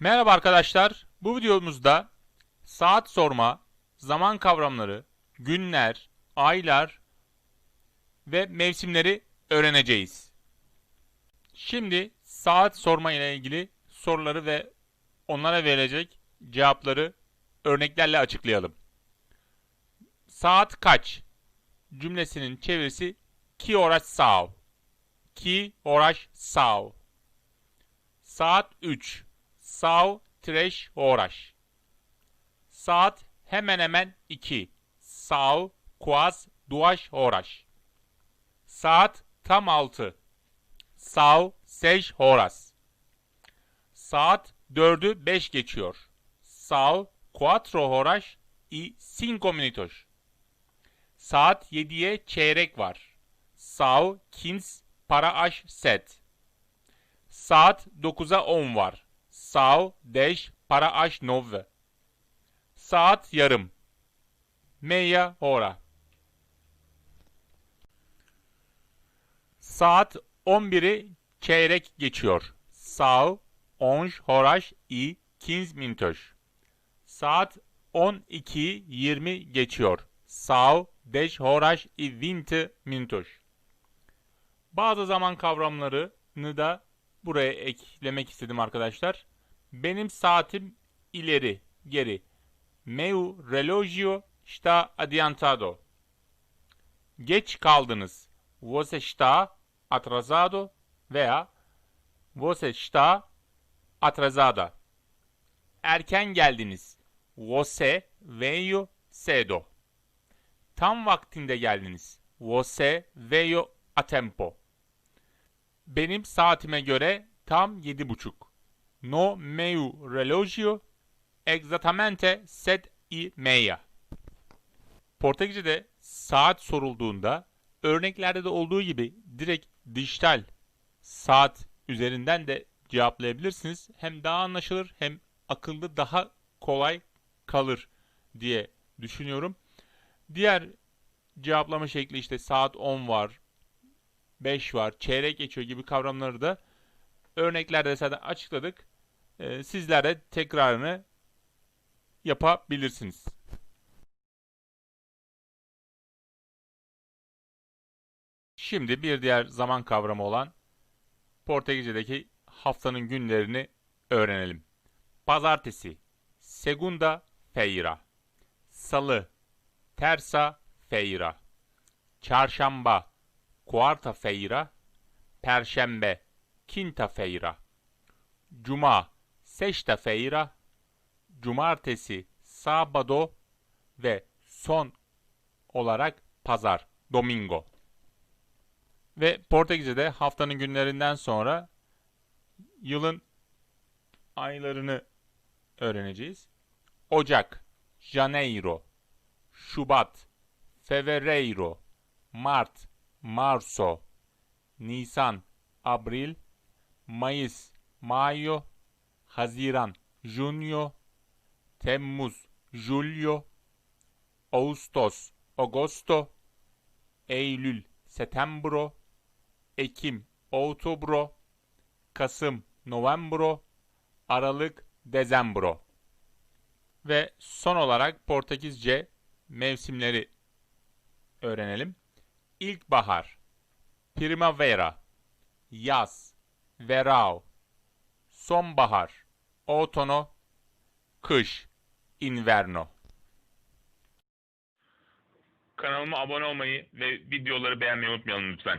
Merhaba arkadaşlar. Bu videomuzda saat sorma, zaman kavramları, günler, aylar ve mevsimleri öğreneceğiz. Şimdi saat sorma ile ilgili soruları ve onlara verilecek cevapları örneklerle açıklayalım. Saat kaç? Cümlesinin çevirisi ki horas são? Ki horas são? Saat 3. São três horas. Saat hemen hemen 2. São quase duas horas. Saat tam 6. São seis horas. Saat 4'ü 5 geçiyor. São quatro horas e cinco minutos. Saat 7'ye çeyrek var. São quinze para as sete. Saat 9'a 10 var. São 10 para as nove. Saat yarım. Meia hora. Saat 11'i çeyrek geçiyor. São 11 horas e 15 minutos. Saat 12'yi 20 geçiyor. São 10 horas e 20 minutos. Bazı zaman kavramlarını da buraya eklemek istedim arkadaşlar. Benim saatim ileri, geri. Meu relógio está adiantado. Geç kaldınız. Você está atrasado veya Você está atrasada. Erken geldiniz. Você veio cedo. Tam vaktinde geldiniz. Você veio a tempo. Benim saatime göre tam yedi buçuk. No meu relógio exatamente set e meia. Portekizce'de saat sorulduğunda örneklerde de olduğu gibi direkt dijital saat üzerinden de cevaplayabilirsiniz. Hem daha anlaşılır hem akıllı daha kolay kalır diye düşünüyorum. Diğer cevaplama şekli işte saat 10 var, 5 var, çeyrek geçiyor gibi kavramları da örneklerde zaten açıkladık. Ee, sizler de tekrarını yapabilirsiniz. Şimdi bir diğer zaman kavramı olan Portekizce'deki haftanın günlerini öğrenelim. Pazartesi, segunda-feira. Salı, terça-feira. Çarşamba, quarta-feira. Perşembe, quinta-feira. Cuma, sexta-feira. Cumartesi, sábado ve son olarak pazar, domingo. Ve Portekizce'de haftanın günlerinden sonra yılın aylarını öğreneceğiz. Ocak, Janeiro, Şubat, Fevereiro, Mart, Marso, Nisan, Abril, Mayıs, Mayo, Haziran, Junio, Temmuz, Julio, Ağustos, Agosto, Eylül, Setembro, Ekim, Outubro, Kasım, Novembro, Aralık, Dezembro. Ve son olarak Portekizce mevsimleri öğrenelim. İlkbahar, primavera, yaz, verão, sonbahar, outono, kış, inverno. Kanalıma abone olmayı ve videoları beğenmeyi unutmayalım lütfen.